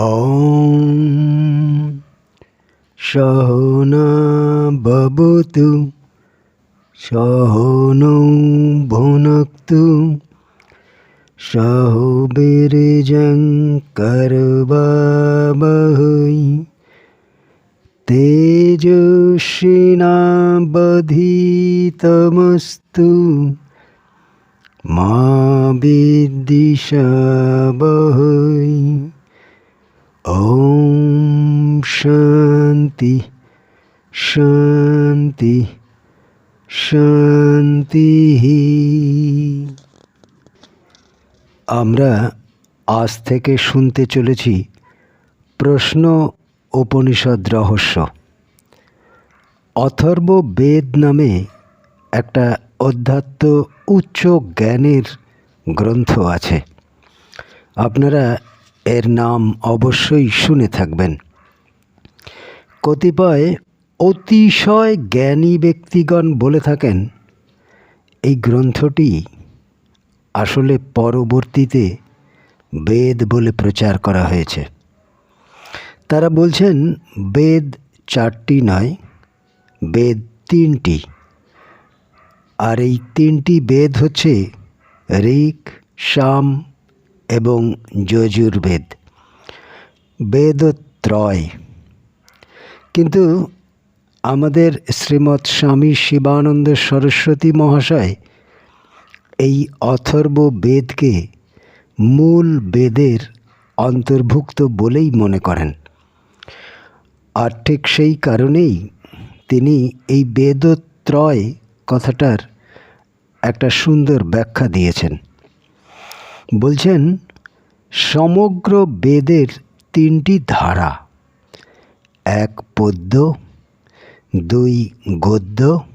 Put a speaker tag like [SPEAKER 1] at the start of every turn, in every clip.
[SPEAKER 1] ॐ सहना भवतु सहनौ भुनक्तु सह वीर्यं करवावहै तेजस्विनावधीतमस्तु मा विद्विषावहै ॐ শান্তি শান্তি শান্তি আমরা আজ থেকে শুনতে চলেছি প্রশ্ন, উপনিষদ, রহস্য। অথর্ব বেদ নামে একটা অধ্যাত্ম উচ্চ জ্ঞানের গ্রন্থ আছে। আপনারা এর নাম অবশ্যই শুনে থাকবেন। কতিপয় অতিশয় জ্ঞানী ব্যক্তিগণ বলে থাকেন, এই গ্রন্থটি আসলে পরবর্তীতে বেদ বলে প্রচার করা হয়েছে। তারা বলছেন, বেদ চারটি নয়, বেদ তিনটি। আর এই তিনটি বেদ হচ্ছে ঋক, সাম এবং যজুর্বেদ। বেদত্রয়। কিন্তু আমাদের শ্রীমৎ স্বামী শিবানন্দ সরস্বতী মহাশয় এই অথর্ব বেদকে মূল বেদের অন্তর্ভুক্ত বলেই মনে করেন। আর ঠিক সেই কারণেই তিনি এই বেদত্রয় কথাটার একটা সুন্দর ব্যাখ্যা দিয়েছেন। বলছেন, সমগ্র বেদের তিনটি ধারা। এক পদ্য, দুই গদ্য,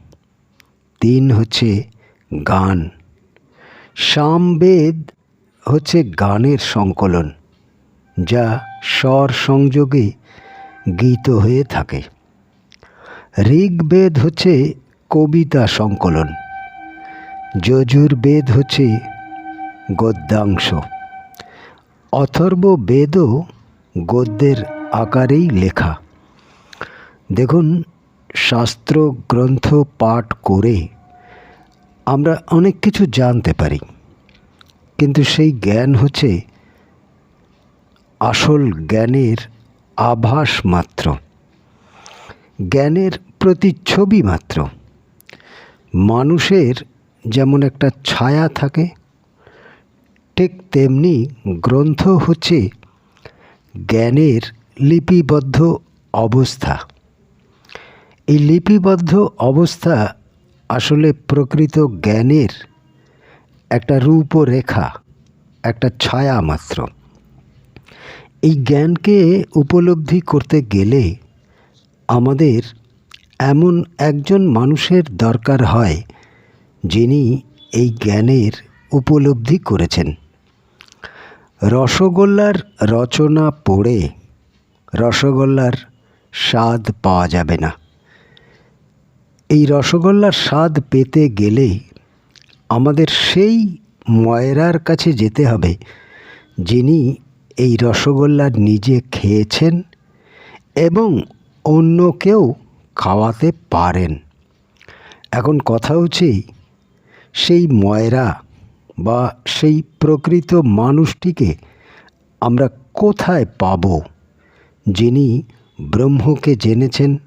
[SPEAKER 1] তিন হচ্ছে গান। সামবেদ হচ্ছে গানের সংকলন, যা স্বর সংযোগে গীত হয়ে থাকে। ঋগ্বেদ হচ্ছে কবিতা সংকলন, যজুর্বেদ হচ্ছে গদ্যাংশ। অথর্ব বেদও গদ্যের আকারেই লেখা। দেখুন শাস্ত্র গ্রন্থ পাঠ করে আমরা অনেক কিছু জানতে পারি। কিন্তু সেই জ্ঞান হচ্ছে আসল জ্ঞানের আভাস মাত্র। জ্ঞানের প্রতিচ্ছবি মাত্র। মানুষের যেমন একটা ছায়া থাকে ঠিক তেমনি গ্রন্থ হচ্ছে জ্ঞানের লিপিবদ্ধ অবস্থা। এই লিপিবদ্ধ অবস্থা আসলে প্রকৃত জ্ঞানের একটা রূপরেখা, একটা ছায়া মাত্র। এই জ্ঞানকে উপলব্ধি করতে গেলে আমাদের এমন একজন মানুষের দরকার হয় যিনি এই জ্ঞানের উপলব্ধি করেছেন। রসগোল্লার রচনা পড়ে রসগোল্লার স্বাদ পাওয়া যাবে না। এই রসগোল্লার স্বাদ পেতে গেলে আমাদের সেই ময়রার কাছে যেতে হবে, যিনি এই রসগোল্লা নিজে খেয়েছেন এবং অন্যকেও খাওয়াতে পারেন। এখন কথা হচ্ছে, সেই ময়রা বা সেই প্রকৃত মানুষটিকে আমরা কোথায় পাব? যিনি ব্রহ্মকে জেনেছেন,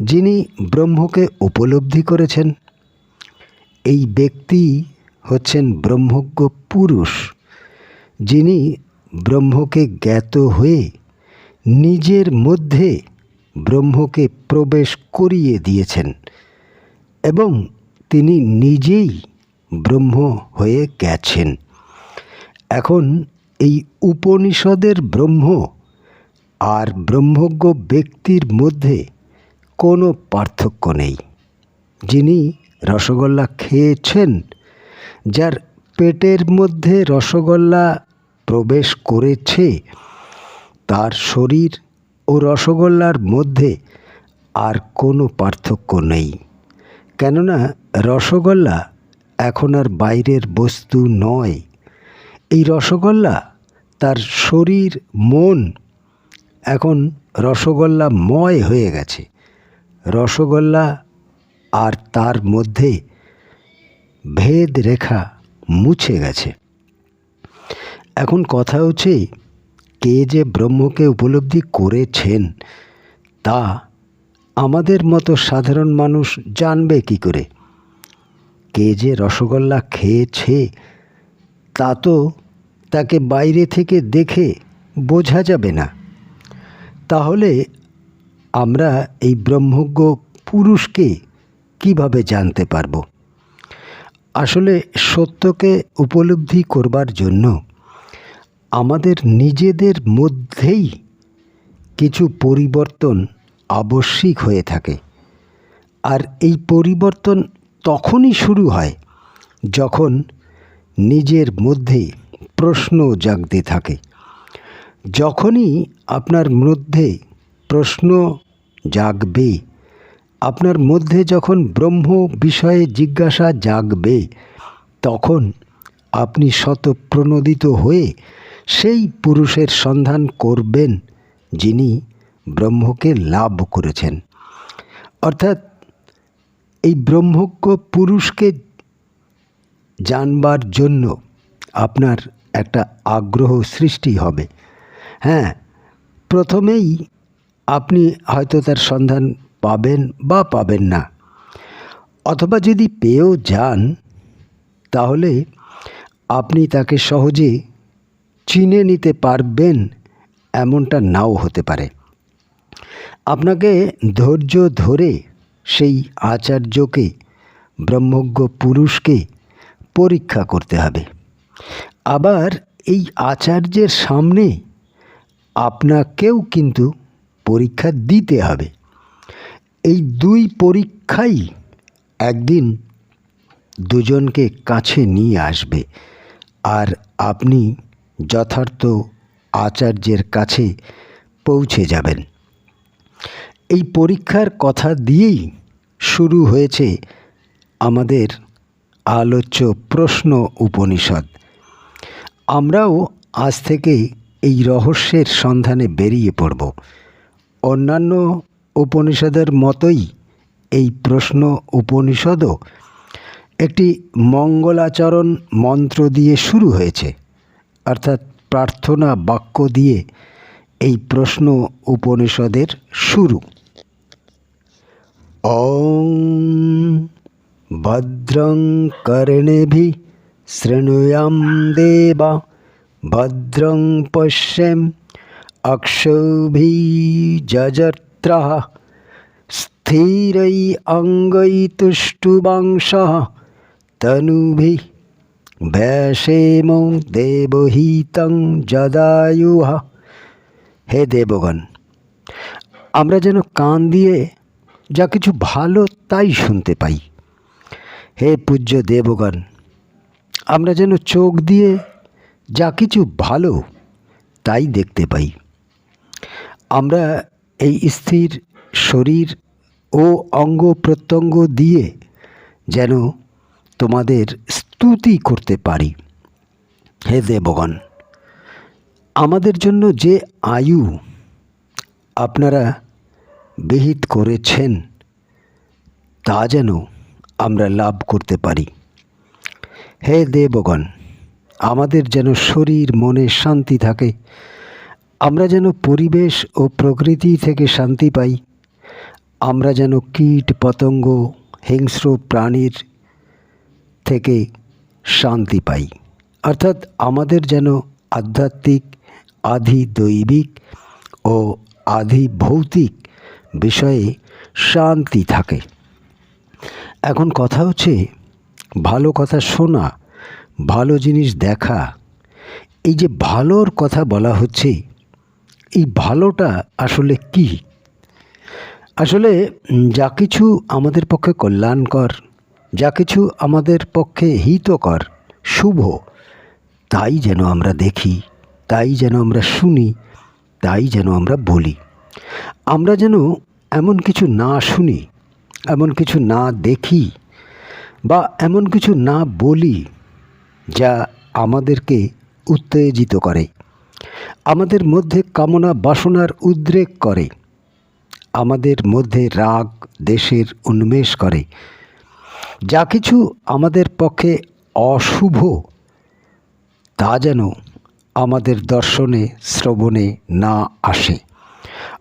[SPEAKER 1] যিনি ব্রহ্মকে উপলব্ধি করেছেন, এই ব্যক্তি হচ্ছেন ব্রহ্মজ্ঞ পুরুষ, যিনি ব্রহ্মকে জ্ঞাত হয়ে নিজের মধ্যে ব্রহ্মকে প্রবেশ করিয়ে দিয়েছেন এবং তিনি নিজেই ব্রহ্ম হয়ে গেছেন। এখন এই উপনিষদের ব্রহ্ম আর ব্রহ্মজ্ঞ ব্যক্তির মধ্যে কোনো পার্থক্য নেই। যিনি রসগোল্লা খেয়েছেন, যার পেটের মধ্যে রসগোল্লা প্রবেশ করেছে, তার শরীর ও রসগোল্লার মধ্যে আর কোনো পার্থক্য নেই। কেননা রসগোল্লা এখন আর বাইরের বস্তু নয়। এই রসগোল্লা তার শরীর, মন এখন রসগোল্লা ময় হয়ে গেছে। রসগোল্লা আর তার মধ্যে ভেদ রেখা মুছে গেছে। এখন কথা হচ্ছে, কে যে ব্রহ্মকে উপলব্ধি করেছেন, তা আমাদের মতো সাধারণ মানুষ জানবে কি করে? কে যে রসগোল্লা খেয়েছে, তা তো তাকে বাইরে থেকে দেখে বোঝা যাবে না। তাহলে আমরা এই ব্রহ্মজ্ঞ পুরুষকে কীভাবে জানতে পারব? আসলে সত্যকে উপলব্ধি করবার জন্য আমাদের নিজেদের মধ্যেই কিছু পরিবর্তন আবশ্যিক হয়ে থাকে। আর এই পরিবর্তন তখনই শুরু হয় যখন নিজের মধ্যে প্রশ্ন জাগতে থাকে। যখনই আপনার মধ্যে প্রশ্ন জাগবে, আপনার মধ্যে যখন ব্রহ্ম বিষয়ে জিজ্ঞাসা জাগবে, তখন আপনি শতপ্রণোদিত হয়ে সেই পুরুষের সন্ধান করবেন যিনি ব্রহ্মকে লাভ করেছেন। অর্থাৎ এই ব্রহ্মজ্ঞ পুরুষকে জানবার জন্য আপনার একটা আগ্রহ সৃষ্টি হবে। হ্যাঁ প্রথমেই আপনি হয়তো তার সন্ধান পাবেন বা পাবেন না। অথবা যদি পেয়েও যান, তাহলে আপনি তাকে সহজে চিনে নিতে পারবেন, এমনটা নাও হতে পারে। আপনাকে ধৈর্য ধরে সেই আচার্যকে, ব্রহ্মজ্ঞ পুরুষকে পরীক্ষা করতে হবে। আবার এই আচার্যের সামনে আপনাকেও কিন্তু পরীক্ষা দিতে হবে। এই দুই পরীক্ষাই একদিন দুজনকে কাছে নিয়ে আসবে আর আপনি যথার্থ আচার্যের কাছে পৌঁছে যাবেন। এই পরীক্ষার কথা দিয়েই শুরু হয়েছে আমাদের আলোচ্য প্রশ্ন উপনিষদ। আমরাও আজ থেকে এই রহস্যের সন্ধানে বেরিয়ে পড়ব। অন্যান্য উপনিষদের মতোই এই প্রশ্ন উপনিষদও একটি মঙ্গলাচরণ মন্ত্র দিয়ে শুরু হয়েছে, অর্থাৎ প্রার্থনা বাক্য দিয়ে এই প্রশ্ন উপনিষদের শুরু। ॐ भद्रं कर्णेभिः शृणुयां देवा भद्रं पश्यम् अक्षौभिजजत्रः स्थिरै अङ्गैतुष्टुवांशः तनुभिः ব্যাসেমো দেবহিতং যদায়ুহ হে দেবগণ আমরা যেন কান দিয়ে যা কিছু ভালো তাই শুনতে পাই। হে পূজ্য দেবগণ, আমরা যেন চোখ দিয়ে যা কিছু ভালো তাই দেখতে পাই। আমরা এই স্থির শরীর ও অঙ্গ প্রত্যঙ্গ দিয়ে যেন তোমাদের স্তুতি করতে পারি। হে দেবগণ, আমাদের জন্য যে আয়ু, আপনারা বিহিত করেছেন, তা যেন আমরা লাভ করতে পারি। হে দেবগণ, আমাদের যেন শরীর, মনে শান্তি থাকে। আমরা যেন পরিবেশ ও প্রকৃতি থেকে শান্তি পাই। আমরা যেন কীট, পতঙ্গ, হিংস্র প্রাণীর থেকে শান্তি পাই। অর্থাৎ আমাদের যেন আধ্যাত্মিক আধি দৈবিক ও আধি ভৌতিক বিষয়ে শান্তি থাকে। এখন কথা হচ্ছে, ভালো কথা শোনা, ভালো জিনিস দেখা। এই যে ভালোর কথা বলা হচ্ছে, এই ভালোটা আসলে কি? আসলে যা কিছু আমাদের পক্ষে কল্যাণকর, যা কিছু আমাদের পক্ষে হিতকর, শুভ, তাই যেন আমরা দেখি, তাই যেন আমরা শুনি, তাই যেন আমরা বলি। আমরা যেন এমন কিছু না শুনি, এমন কিছু না দেখি, বা এমন কিছু না বলি যা আমাদেরকে উত্তেজিত করে, আমাদের মধ্যে কামনা বাসনার উদ্রেক করে, আমাদের মধ্যে রাগ, দেশের উন্মেষ করে। যা কিছু আমাদের পক্ষে অশুভ, তা যেন আমাদের দর্শনে, শ্রবণে না আসে।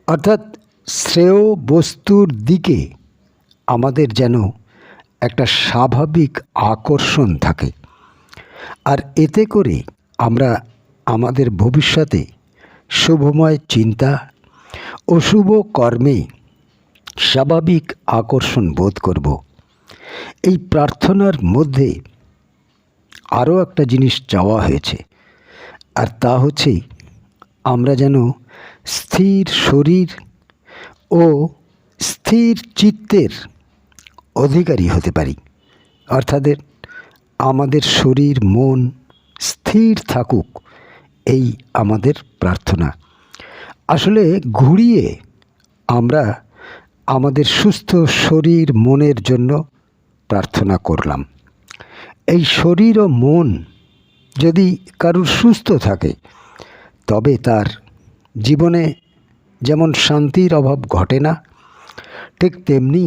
[SPEAKER 1] অর্থাৎ শ্রেয় বস্তুর দিকে আমাদের যেন একটা স্বাভাবিক আকর্ষণ থাকে। আর এতে করে আমরা আমাদের ভবিষ্যতে শুভময় চিন্তা অশুভ কর্মে স্বাভাবিক আকর্ষণ বোধ করব। এই প্রার্থনার মধ্যে আরও একটা জিনিস চাওয়া হয়েছে, আর তা হচ্ছে আমরা যেন স্থির শরীর ও স্থির চিত্তের অধিকারী হতে পারি। অর্থাৎ আমাদের শরীর, মন স্থির থাকুক, এই আমাদের প্রার্থনা। আসলে ঘুরিয়ে আমরা আমাদের সুস্থ শরীর, মনের জন্য প্রার্থনা করলাম। এই শরীর ও মন যদি কারুর সুস্থ থাকে, তবে তার জীবনে যেমন শান্তির অভাব ঘটে না, ঠিক তেমনি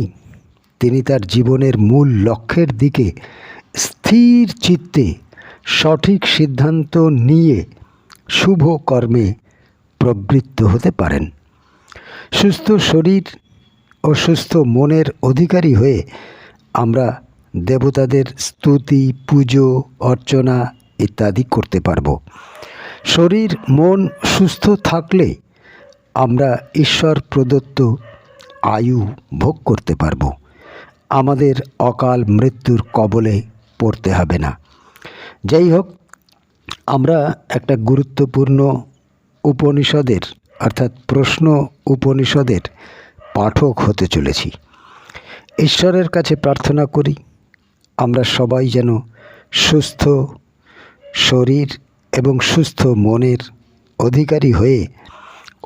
[SPEAKER 1] তিনি তার জীবনের মূল লক্ষ্যের দিকে স্থির চিত্তে সঠিক সিদ্ধান্ত নিয়ে শুভ কর্মে প্রবৃত্ত হতে পারেন। সুস্থ শরীর ও সুস্থ মনের অধিকারী হয়ে আমরা দেবতাদের স্তুতি, পুজো, অর্চনা ইত্যাদি করতে পারব। শরীর, মন সুস্থ থাকলে আমরা ঈশ্বর প্রদত্ত আয়ু ভোগ করতে পারব। আমাদের অকাল মৃত্যুর কবলে পড়তে হবে না। যাই হোক, আমরা একটা গুরুত্বপূর্ণ উপনিষদের, অর্থাৎ প্রশ্ন উপনিষদের পাঠক হতে চলেছি। ঈশ্বরের কাছে প্রার্থনা করি, আমরা সবাই যেন সুস্থ শরীর এবং সুস্থ মনের অধিকারী হয়ে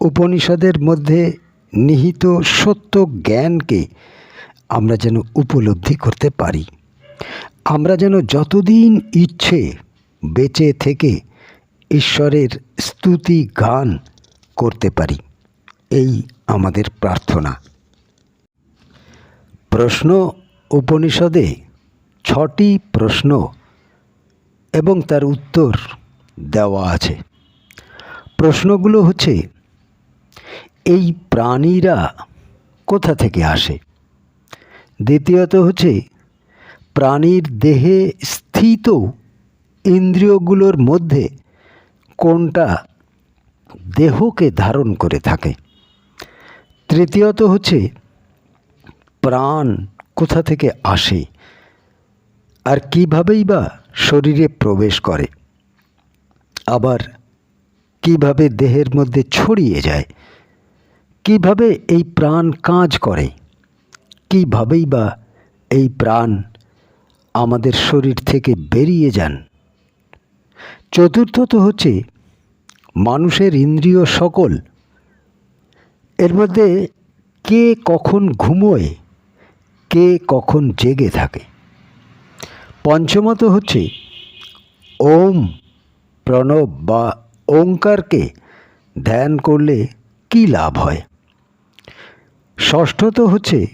[SPEAKER 1] উপনিষদের মধ্যে নিহিত সত্য জ্ঞানকে আমরা যেন উপলব্ধি করতে পারি। আমরা যেন যতদিন ইচ্ছে বেঁচে থেকে ঈশ্বরের স্তুতি গান করতে পারি। এই আমাদের প্রার্থনা। প্রশ্ন, উপনিষদে ছটি প্রশ্ন এবং তার উত্তর দেওয়া আছে। প্রশ্নগুলো হচ্ছে, এই প্রাণীরা কোথা থেকে আসে? দ্বিতীয়ত হচ্ছে, প্রাণীর দেহে স্থিত ইন্দ্রিয়গুলোর মধ্যে কোনটা দেহকে ধারণ করে থাকে? তৃতীয়ত হচ্ছে, প্রাণ কোথা থেকে আসে? আর কীভাবেই বা শরীরে প্রবেশ করে? আবার কীভাবে দেহের মধ্যে ছড়িয়ে যায়? কীভাবে এই প্রাণ কাজ করে? কীভাবেই বা এই প্রাণ আমাদের শরীর থেকে বেরিয়ে যান? চতুর্থত হচ্ছে মানুষের ইন্দ্রিয় সকল। এর মধ্যে কে কখন ঘুমোয়, কে কখন জেগে থাকে? পঞ্চমত হচ্ছে ওম। প্রণব বা ওঙ্কারকে ধ্যান করলে কী লাভ হয়? ষষ্ঠত হচ্ছে,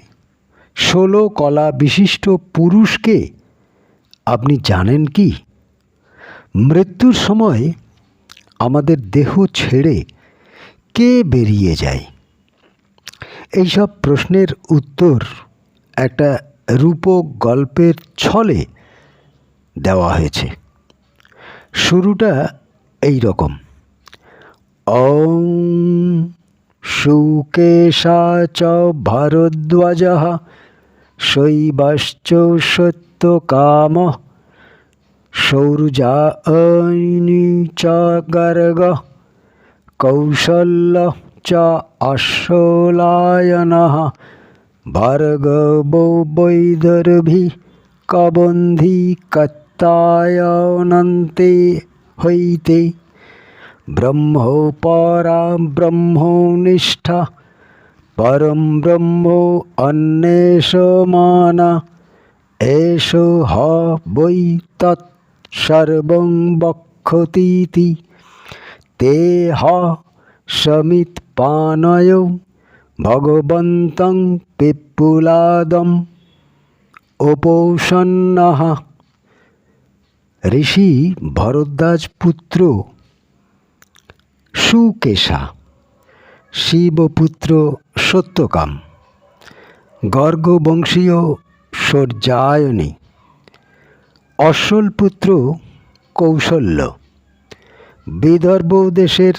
[SPEAKER 1] ষোলো কলা বিশিষ্ট পুরুষকে আপনি জানেন কি? মৃত্যুর সময় আমাদের দেহ ছেড়ে কে বেরিয়ে যায়? এইসব প্রশ্নের উত্তর একটা রূপক গল্পের ছলে দেওয়া হয়েছে। শুরুটা এই রকম ওং সুকেশা চ ভারদ্বাজ শৈবাশ্চ সত্যকাম সৌরজায়নি চ গর্গ কৌশল্য চ আশ্বলায়নः ভার্গবো বৈদর্ভি কবন্ধি কত্তায়নন্তে হইতে ব্রহ্মোপরা ব্রহ্মনিষ্ঠা পরম ব্রহ্ম অন্বেষমানা এষ হ বৈ তৎসর্বং বক্ষতীতি তে হ সমিত পানয় ভগবন্তং পিপুলাদম উপৌষণ্যঃ ঋষি ভরদ্বাজ পুত্র সুকেশা, শিবপুত্র সত্যকাম, গর্গবংশীয় সূর্যায়নী অশ্বলপুত্র কৌশল্য, বিদর্ভ দেশের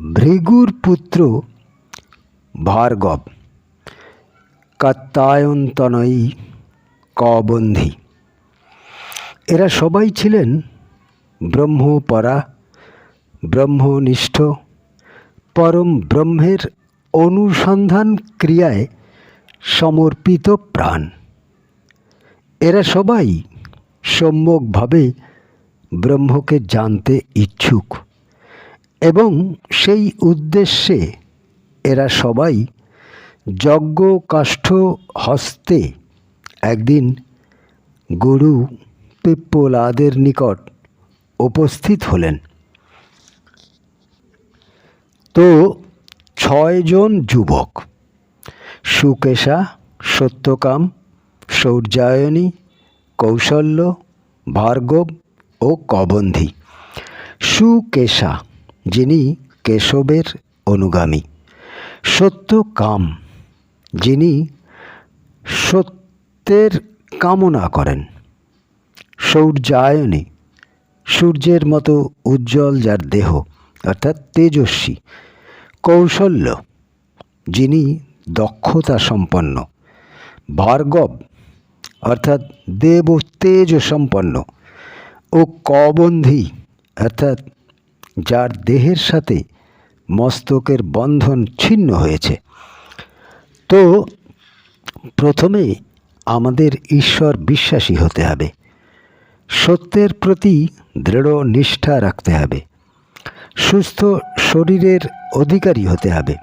[SPEAKER 1] ভৃগুর পুত্র ভার্গব কাত্তায়ন্তনয়ী কবন্ধী। এরা সবাই ছিলেন ব্রহ্মপরা, ব্রহ্মনিষ্ঠ, পরম ব্রহ্মের অনুসন্ধান ক্রিয়ায় সমর্পিত প্রাণ। এরা সবাই সম্যকভাবে ব্রহ্মকে জানতে ইচ্ছুক এবং সেই উদ্দেশ্যে এরা সবাই যজ্ঞ কাষ্ঠ হস্তে একদিন গুরু পিপ্পলাদের নিকট উপস্থিত হলেন। তো ছয়জন যুবক, সুকেশা, সত্যকাম সৌর্যায়নী কৌশল্য, ভার্গব ও কবন্ধী। সুকেশা, যিনি কেশবের অনুগামী। সত্যকাম, যিনি সত্যের কামনা করেন। সৌর্যায়নী, সূর্যের মতো উজ্জ্বল যার দেহ, অর্থাৎ তেজস্বী, কৌশল্য, যিনি দক্ষতা সম্পন্ন, ভার্গব, অর্থাৎ দেব তেজ সম্পন্ন ও কবন্ধী, অর্থাৎ যার দেহের সাথে মস্তকের বন্ধন ছিন্ন হয়েছে। তো প্রথমে আমাদের ঈশ্বর বিশ্বাসী হতে হবে। সত্যের প্রতি দৃঢ় নিষ্ঠা রাখতে হবে। সুস্থ শরীরের অধিকারী হতে হবে।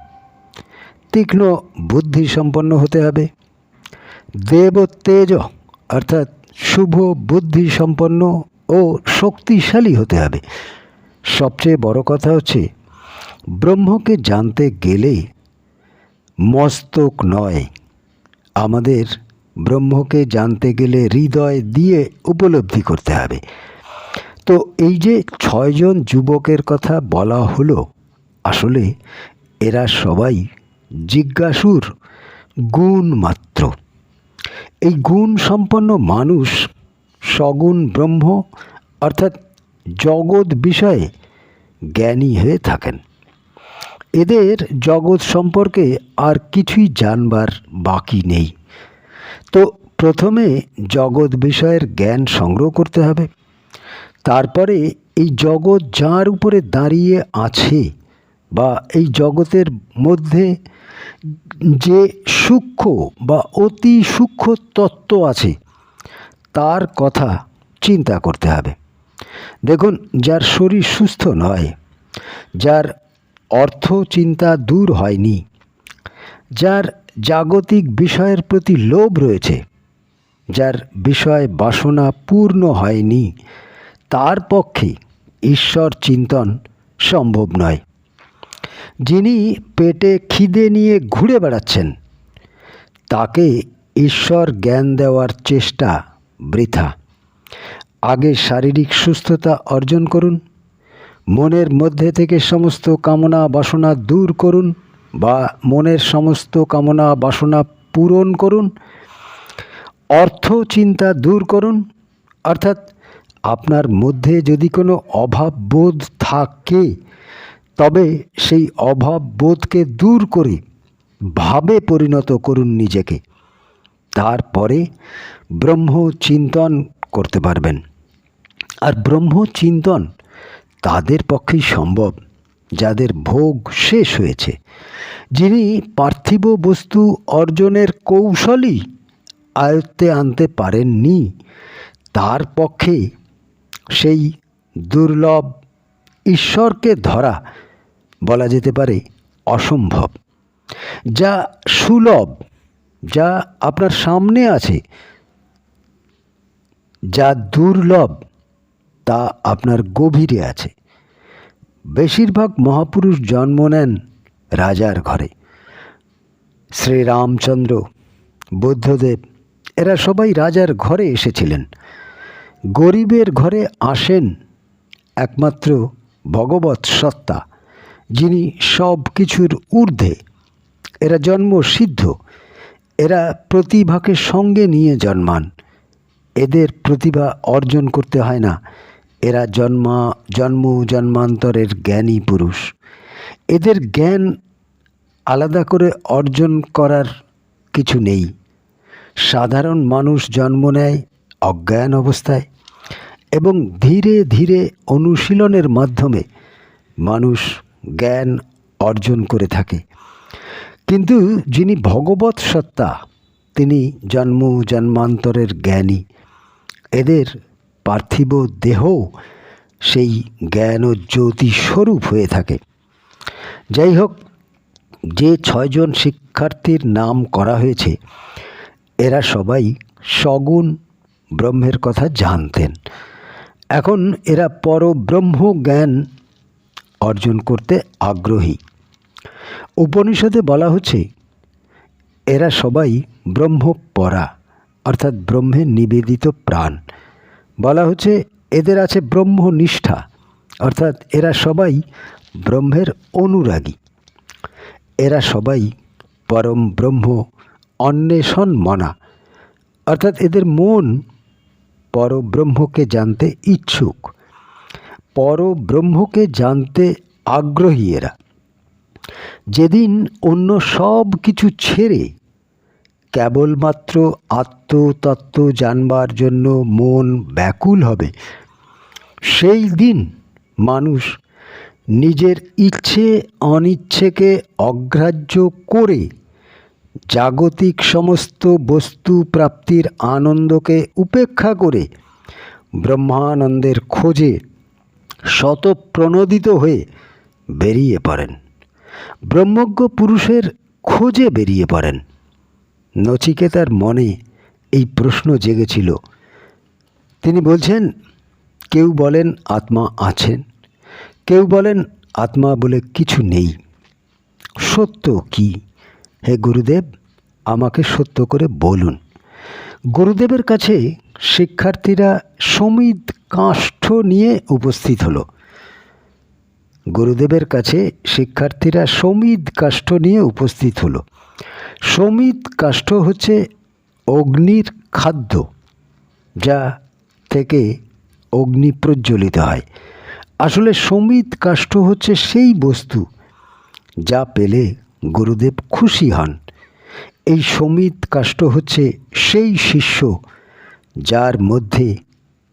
[SPEAKER 1] তীক্ষ্ণ বুদ্ধি সম্পন্ন হতে হবে। দেব তেজ, অর্থাৎ শুভ বুদ্ধি সম্পন্ন ও শক্তিশালী হতে হবে। সবচেয়ে বড় কথা হচ্ছে, ব্রহ্মকে জানতে গেলে মস্তক নয়, আমাদের ব্রহ্মকে জানতে গেলে হৃদয় দিয়ে উপলব্ধি করতে হবে। তো এই যে ছয়জন যুবকের কথা বলা হলো, আসলে এরা সবাই জিজ্ঞাসুর, গুণ মাত্র। এই গুণ সম্পন্ন মানুষ সগুণ ব্রহ্ম, অর্থাৎ জগৎ বিষয়ে জ্ঞানী হয়ে থাকেন। এদের জগৎ সম্পর্কে আর কিছুই জানবার বাকি নেই। প্রথমে জগৎ বিষয়ের জ্ঞান সংগ্রহ করতে হবে। তারপরে এই জগৎ যার উপরে দাঁড়িয়ে আছে বা এই জগতের মধ্যে যে সূক্ষ্ম বা অতি সূক্ষ্ম তত্ত্ব আছে, তার কথা চিন্তা করতে হবে। দেখুন, যার শরীর সুস্থ নয়, যার অর্থ চিন্তা দূর হয়নি, যার জাগতিক বিষয়ের প্রতি লোভ রয়েছে যার বিষয় বাসনা পূর্ণ হয়নি, তার পক্ষে ঈশ্বর চিন্তন সম্ভব নয়। যিনি পেটে খিদে নিয়ে ঘুরে বেড়াচ্ছেন, তাকে ঈশ্বর জ্ঞান দেওয়ার চেষ্টা বৃথা। আগে শারীরিক সুস্থতা অর্জন করুন, মনের মধ্যে থেকে সমস্ত কামনা বাসনা দূর করুন বা মনের সমস্ত কামনা বাসনা পূরণ করুন অর্থ চিন্তা দূর করুন। অর্থাৎ আপনার মধ্যে যদি কোনো অভাব বোধ থাকে, তবে সেই অভাব বোধকে দূর করে ভাবে পরিণত করুন নিজেকে। তারপরে ব্রহ্ম চিন্তন করতে পারবেন। আর ব্রহ্ম চিন্তন তাদের পক্ষেই সম্ভব, যাদের ভোগ শেষ হয়েছে। যিনি পার্থিব বস্তু অর্জনের কৌশলই আয়ত্তে আনতে পারেননি। তার পক্ষে সেই দুর্লভ ঈশ্বরকে ধরা বলা যেতে পারে অসম্ভব। যা সুলভ, যা আপনার সামনে আছে, যা দুর্লভ, তা আপনার গভীরে আছে। বেশিরভাগ মহাপুরুষ জন্ম নেন রাজার ঘরে। শ্রীরামচন্দ্র, বুদ্ধদেব এরা সবাই রাজার ঘরে এসেছিলেন। গরিবের ঘরে আসেন একমাত্র ভগবৎ সত্তা, যিনি সব কিছুর ঊর্ধ্বে। এরা জন্ম সিদ্ধ এরা প্রতিভাকে সঙ্গে নিয়ে জন্মান। এদের প্রতিভা অর্জন করতে হয় না। এরা জন্মা, জন্ম জন্মান্তরের জ্ঞানী পুরুষ। এদের জ্ঞান আলাদা করে অর্জন করার কিছু নেই। সাধারণ মানুষ জন্ম নেয় অজ্ঞান অবস্থায় এবং ধীরে ধীরে অনুশীলনের মাধ্যমে মানুষ জ্ঞান অর্জন করে থাকে। কিন্তু যিনি ভগবৎ সত্তা, তিনি জন্ম জন্মান্তরের জ্ঞানী। এদের পার্থিব দেহ সেই জ্ঞান ও জ্যোতি স্বরূপ হয়ে থাকে। যাই হোক যে ছয়জন শিক্ষার্থীর নাম করা হয়েছে এরা সবাই সগুণ ব্রহ্মের কথা জানতেন। এখন এরা পরব্রহ্ম জ্ঞান অর্জন করতে আগ্রহী। উপনিষদে বলা হচ্ছে, এরা সবাই ব্রহ্মপরা, অর্থাৎ ব্রহ্মের নিবেদিত প্রাণ। বলা হচ্ছে, এদের আছে ব্রহ্মনিষ্ঠা, অর্থাৎ এরা সবাই ব্রহ্মের অনুরাগী। এরা সবাই পরম ব্রহ্ম অন্বেষণ মনা। অর্থাৎ এদের মন পরব্রহ্মকে জানতে ইচ্ছুক। পরব্রহ্মকে জানতে আগ্রহী এরা। যেদিন অন্য সব কিছু ছেড়ে কেবলমাত্র আত্মতত্ত্ব জানবার জন্য মন ব্যাকুল হবে, সেই দিন মানুষ নিজের ইচ্ছে অনিচ্ছেকে অগ্রাহ্য করে জাগতিক সমস্ত বস্তু প্রাপ্তির আনন্দকে উপেক্ষা করে ব্রহ্মানন্দের খোঁজে শতপ্রণোদিত হয়ে বেরিয়ে পড়েন। ব্রহ্মজ্ঞ পুরুষের খোঁজে বেরিয়ে পড়েন। নচিকেতার মনে এই প্রশ্ন জেগেছিল। তিনি বলছেন, কেউ বলেন আত্মা আছেন, কেউ বলেন আত্মা বলে কিছু নেই। সত্য কি? হে গুরুদেব, আমাকে সত্য করে বলুন। গুরুদেবের কাছে শিক্ষার্থীরা সমিত কাষ্ঠ নিয়ে উপস্থিত হলো। গুরুদেবের কাছে শিক্ষার্থীরা সমিত কাষ্ঠ নিয়ে উপস্থিত হলো। সমিত কাষ্ঠ হচ্ছে অগ্নির খাদ্য, যা থেকে অগ্নি প্রজ্বলিত হয়। আসলে সমিত কাষ্ঠ হচ্ছে সেই বস্তু যা পেলে গুরুদেব খুশি হন। এই সমিত কাষ্ঠ হচ্ছে সেই শিষ্য যার মধ্যে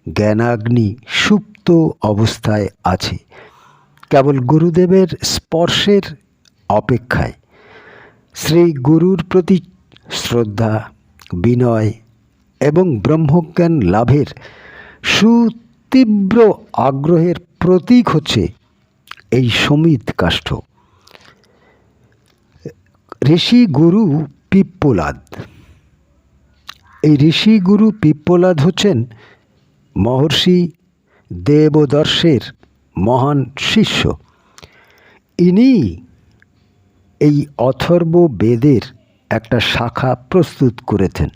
[SPEAKER 1] জ্ঞানাগ্নি সুপ্ত অবস্থায় আছে, কেবল গুরুদেবের স্পর্শের অপেক্ষায়। শ্রী গুরুর প্রতি শ্রদ্ধা, বিনয় এবং ব্রহ্মজ্ঞান লাভের সুতীব্র আগ্রহের প্রতীক হচ্ছে এই সমিত কাষ্ঠ ঋষি গুরু পিপ্পলাদ। এই ঋষি গুরু পিপ্পলাদ হচ্ছেন মহর্ষি দেবদর্শের মহান শিষ্য। ইনি এই অথর্ব বেদের একটা শাখা প্রস্তুত করেছেন।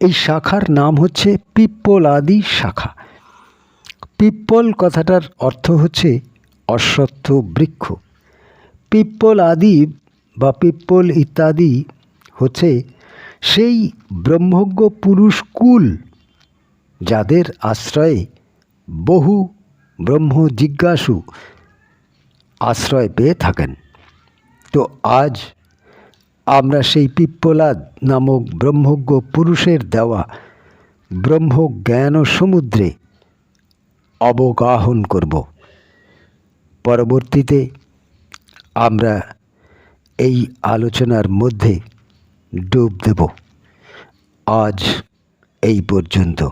[SPEAKER 1] এই শাখার নাম হচ্ছে পিপ্পলাদি শাখা। পিপ্পল কথাটার অর্থ হচ্ছে অশ্বত্থ বৃক্ষ। পিপ্পল আদি বা পিপ্পল ইত্যাদি হচ্ছে সেই ব্রহ্মজ্ঞ পুরুষ কুল যাদের আশ্রয়ে বহু ব্রহ্ম জিজ্ঞাসু আশ্রয় পেয়ে থাকেন। তো আজ আমরা সেই পিপ্পলাদ নামক ব্রহ্মজ্ঞ পুরুষের দেওয়া ব্রহ্ম জ্ঞান সমুদ্রে অবগাহন করব। পরবর্তীতে আমরা এই আলোচনার মধ্যে ডুব দেব। আজ এই পর্যন্ত।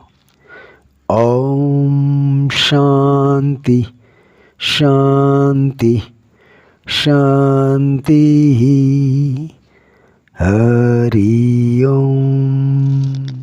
[SPEAKER 1] ওম শান্তি শান্তি শান্তি হরি ওম।